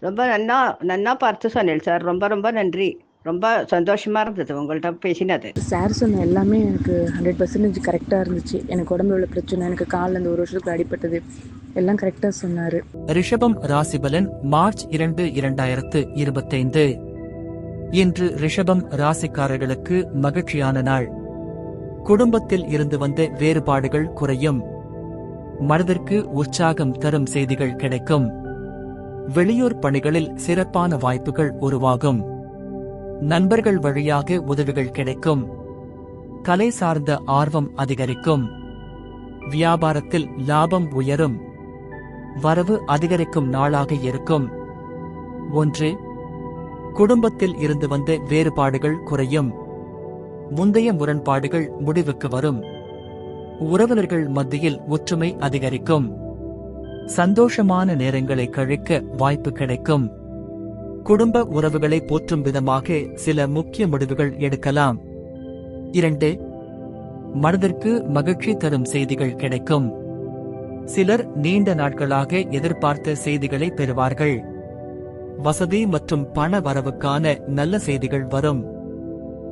ரொம்ப நன்னா நன்னா பார்த்து சொன்னேன் சார். ரொம்ப ரொம்ப நன்றி. ரொம்ப சந்தோஷமா இருந்தது உங்கள்கிட்ட பேசினது. சார் சொன்ன எல்லாமே எனக்கு ஹண்ட்ரட் பர்சன்டேஜ் கரெக்டாக இருந்துச்சு. எனக்கு உடம்புல உள்ள பிரச்சனை எனக்கு காலில் இந்த ஒரு வருஷத்துக்கு அடிபட்டது எல்லாம் கரெக்டாக சொன்னார். ரிஷபம் ராசிபலன் மார்ச் இரண்டு இரண்டாயிரத்து இருபத்தைந்து. இன்று ரிஷபம் ராசிக்காரர்களுக்கு மகிழ்ச்சியான நாள். குடும்பத்தில் இருந்து வந்த வேறுபாடுகள் குறையும். மனதிற்கு உற்சாகம் தரும் செய்திகள் கிடைக்கும். வெளியூர் பணிகளில் சிறப்பான வாய்ப்புகள் உருவாகும். நண்பர்கள் வழியாக உதவிகள் கிடைக்கும். கலை சார்ந்த ஆர்வம் அதிகரிக்கும். வியாபாரத்தில் லாபம் உயரும். வரவு அதிகரிக்கும் நாளாக இருக்கும். ஒன்று குடும்பத்தில் இருந்து வந்த வேறுபாடுகள் குறையும். முந்தைய முரண்பாடுகள் முடிவுக்கு வரும். உறவினர்கள் மத்தியில் ஒற்றுமை அதிகரிக்கும். சந்தோஷமான நேரங்களை கழிக்க வாய்ப்பு கிடைக்கும். குடும்ப உறவுகளை போற்றும் விதமாக சில முக்கிய முடிவுகள் எடுக்கலாம். இரண்டு மனதிற்கு மகிழ்ச்சி தரும் செய்திகள் கிடைக்கும். சிலர் நீண்ட நாட்களாக எதிர்பார்த்த செய்திகளை பெறுவார்கள். வசதி மற்றும் பண வரவுக்கான நல்ல செய்திகள் வரும்.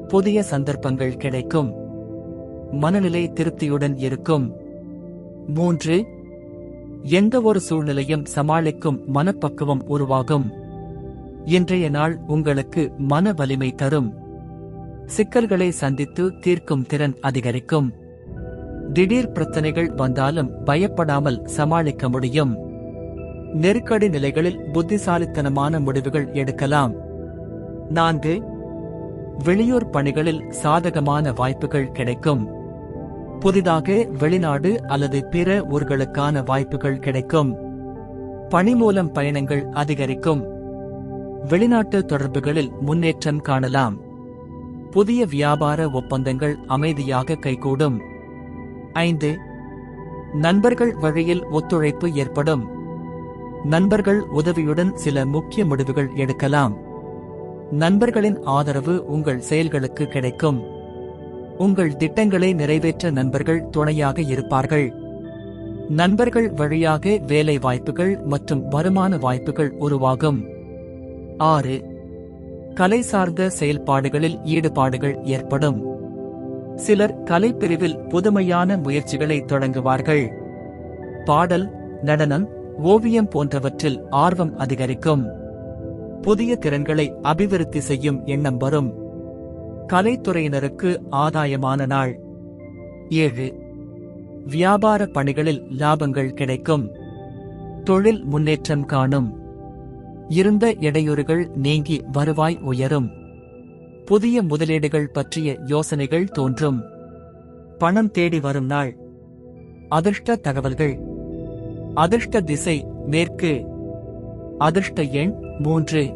புதிய சந்தர்ப்பங்கள் கிடைக்கும். மனநிலை திருப்தியுடன் இருக்கும். மூன்று எந்த ஒரு சூழ்நிலையும் சமாளிக்கும் மனப்பக்குவம் உருவாகும். இன்றைய நாள் உங்களுக்கு மன வலிமை தரும். சிக்கல்களை சந்தித்து தீர்க்கும் திறன் அதிகரிக்கும். திடீர் பிரச்சனைகள் வந்தாலும் பயப்படாமல் சமாளிக்க முடியும். நெருக்கடி நிலைகளில் புத்திசாலித்தனமான முடிவுகள் எடுக்கலாம். நான்கு வெளியூர் பணிகளில் சாதகமான வாய்ப்புகள் கிடைக்கும். புதிதாக வெளிநாடு அல்லது பிற ஊர்களுக்கான வாய்ப்புகள் கிடைக்கும். பணி மூலம் பயணங்கள் அதிகரிக்கும். வெளிநாட்டு தொடர்புகளில் முன்னேற்றம் காணலாம். புதிய வியாபார ஒப்பந்தங்கள் அமைதியாக கைகூடும். ஐந்து நண்பர்கள் வழியில் ஒத்துழைப்பு ஏற்படும். நண்பர்கள் உதவியுடன் சில முக்கிய முடிவுகள் எடுக்கலாம். நண்பர்களின் ஆதரவு உங்கள் செயல்களுக்கு கிடைக்கும். உங்கள் திட்டங்களை நிறைவேற்ற நண்பர்கள் துணையாக இருப்பார்கள். நண்பர்கள் வழியாக வேலை வாய்ப்புகள் மற்றும் வருமான வாய்ப்புகள் உருவாகும். ஆறு. கலை சார்ந்த செயல்பாடுகளில் ஈடுபாடுகள் ஏற்படும். சிலர் கலைப்பிரிவில் புதுமையான முயற்சிகளை தொடங்குவார்கள். பாடல் நடனம் ஓவியம் போன்றவற்றில் ஆர்வம் அதிகரிக்கும். புதிய திறன்களை அபிவிருத்தி செய்யும் எண்ணம் வரும். கலைத்துறையினருக்கு ஆதாயமான நாள். ஏழு. வியாபார பணிகளில் லாபங்கள் கிடைக்கும். தொழில் முன்னேற்றம் காணும். இருந்த இடையூறுகள் நீங்கி வருவாய் உயரும். புதிய முதலீடுகள் பற்றிய யோசனைகள் தோன்றும். பணம் தேடி வரும் நாள். அதிர்ஷ்ட தகவல்கள். அதிர்ஷ்ட திசை மேற்கு. அதிர்ஷ்ட எண் மூன்று.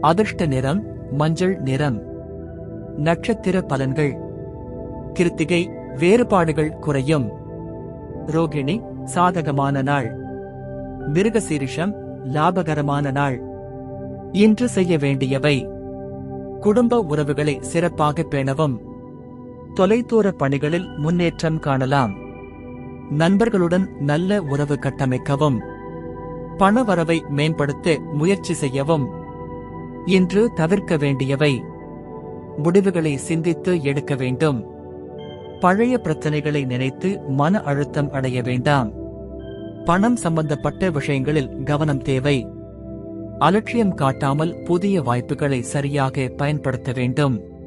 அதிர்ஷ்ட நிறம் மஞ்சள் நிறம். நட்சத்திர பலன்கள். கிருத்திகை வேறுபாடுகள் குறையும். ரோகிணி சாதகமான நாள். மிருகசீரிஷம் லாபகரமான நாள். இன்று செய்ய வேண்டியவை. குடும்ப உறவுகளை சிறப்பாக பேணவும். தொலைதூர பணிகளில் முன்னேற்றம் காணலாம். நண்பர்களுடன் நல்ல உறவு கட்டமைக்கவும். பணவரவை மேம்படுத்த முயற்சி செய்யவும். இன்று தவிர்க்க வேண்டியவை. முடிவுகளை சிந்தித்து எடுக்க வேண்டும். பழைய பிரச்சனைகளை நினைத்து மன அழுத்தம் அடைய வேண்டாம். பணம் சம்பந்தப்பட்ட விஷயங்களில் கவனம் தேவை. அலட்சியம் காட்டாமல் புதிய வாய்ப்புகளை சரியாக பயன்படுத்த வேண்டும்.